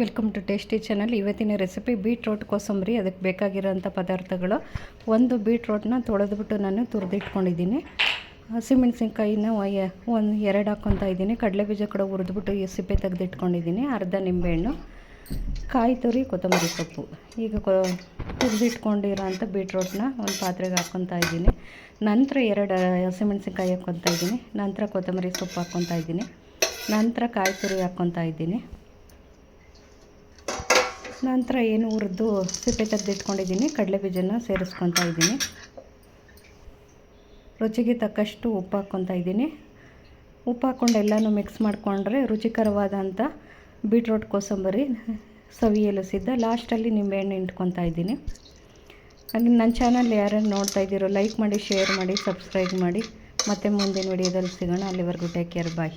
Welcome to tasty channel ಇವತ್ತಿನ recipe beetroot kosambari, ಅದಕ್ಕೆ ಬೇಕಾಗಿರೋಂಥ ಪದಾರ್ಥಗಳು. ಒಂದು ಬೀಟ್ರೋಟ್ನ ತೊಳೆದ್ಬಿಟ್ಟು ನಾನು ತುರಿದಿಟ್ಕೊಂಡಿದ್ದೀನಿ. ಹಸಿಮೆಣಸಿನ್ಕಾಯಿನ ಒಂದು ಎರಡು ಹಾಕ್ಕೊತಾ ಇದ್ದೀನಿ. ಕಡಲೆಬೀಜ ಕೂಡ ಹುರಿದ್ಬಿಟ್ಟು ಈ ಸಿಪ್ಪೆ ತೆಗೆದಿಟ್ಕೊಂಡಿದ್ದೀನಿ. ಅರ್ಧ ನಿಂಬೆಹಣ್ಣು, ಕಾಯಿ ತುರಿ, ಕೊತ್ತಂಬರಿ ಸೊಪ್ಪು. ಈಗ ಕೊ ತುರಿದಿಟ್ಕೊಂಡಿರೋಂಥ ಬೀಟ್ರೋಟ್ನ ಒಂದು ಪಾತ್ರೆಗೆ ಹಾಕ್ಕೊತಾ ಇದ್ದೀನಿ. ನಂತರ ಎರಡು ಹಸಿಮೆಣಸಿನ್ಕಾಯಿ ಹಾಕ್ಕೊತಾ ಇದ್ದೀನಿ. ನಂತರ ಕೊತ್ತಂಬರಿ ಸೊಪ್ಪು ಹಾಕ್ಕೊತಾ ಇದ್ದೀನಿ. ನಂತರ ಕಾಯಿ ತುರಿ ಹಾಕ್ಕೊತಾ ಇದ್ದೀನಿ. ನಂತರ ಏನು ಹುರಿದು ಸಿಪ್ಪೆ ತೆಗೆದಿಟ್ಕೊಂಡಿದ್ದೀನಿ, ಕಡಲೆ ಬೀಜನ ಸೇರಿಸ್ಕೊತಾ ಇದ್ದೀನಿ. ರುಚಿಗೆ ತಕ್ಕಷ್ಟು ಉಪ್ಪು ಹಾಕ್ಕೊತಾ ಇದ್ದೀನಿ. ಉಪ್ಪು ಹಾಕ್ಕೊಂಡು ಎಲ್ಲನೂ ಮಿಕ್ಸ್ ಮಾಡಿಕೊಂಡ್ರೆ ರುಚಿಕರವಾದಂಥ ಬೀಟ್ರೋಟ್ ಕೋಸಂಬರಿ ಸವಿಯಲು ಸಿದ್ಧ ಲಾಸ್ಟಲ್ಲಿ ನಿಂಬೆಹಣ್ಣು ಇಟ್ಕೊತಾ ಇದ್ದೀನಿ. ಹಾಗೆ ನನ್ನ ಚಾನಲ್ ಯಾರ್ಯಾರು ನೋಡ್ತಾ ಇದ್ದೀರೋ ಲೈಕ್ ಮಾಡಿ ಶೇರ್ ಮಾಡಿ ಸಬ್ಸ್ಕ್ರೈಬ್ ಮಾಡಿ. ಮತ್ತೆ ಮುಂದಿನ ವಿಡಿಯೋದಲ್ಲಿ ಸಿಗೋಣ. ಅಲ್ಲಿವರೆಗೂ ಟೇಕ್ ಕೇರ್ ಬಾಯ್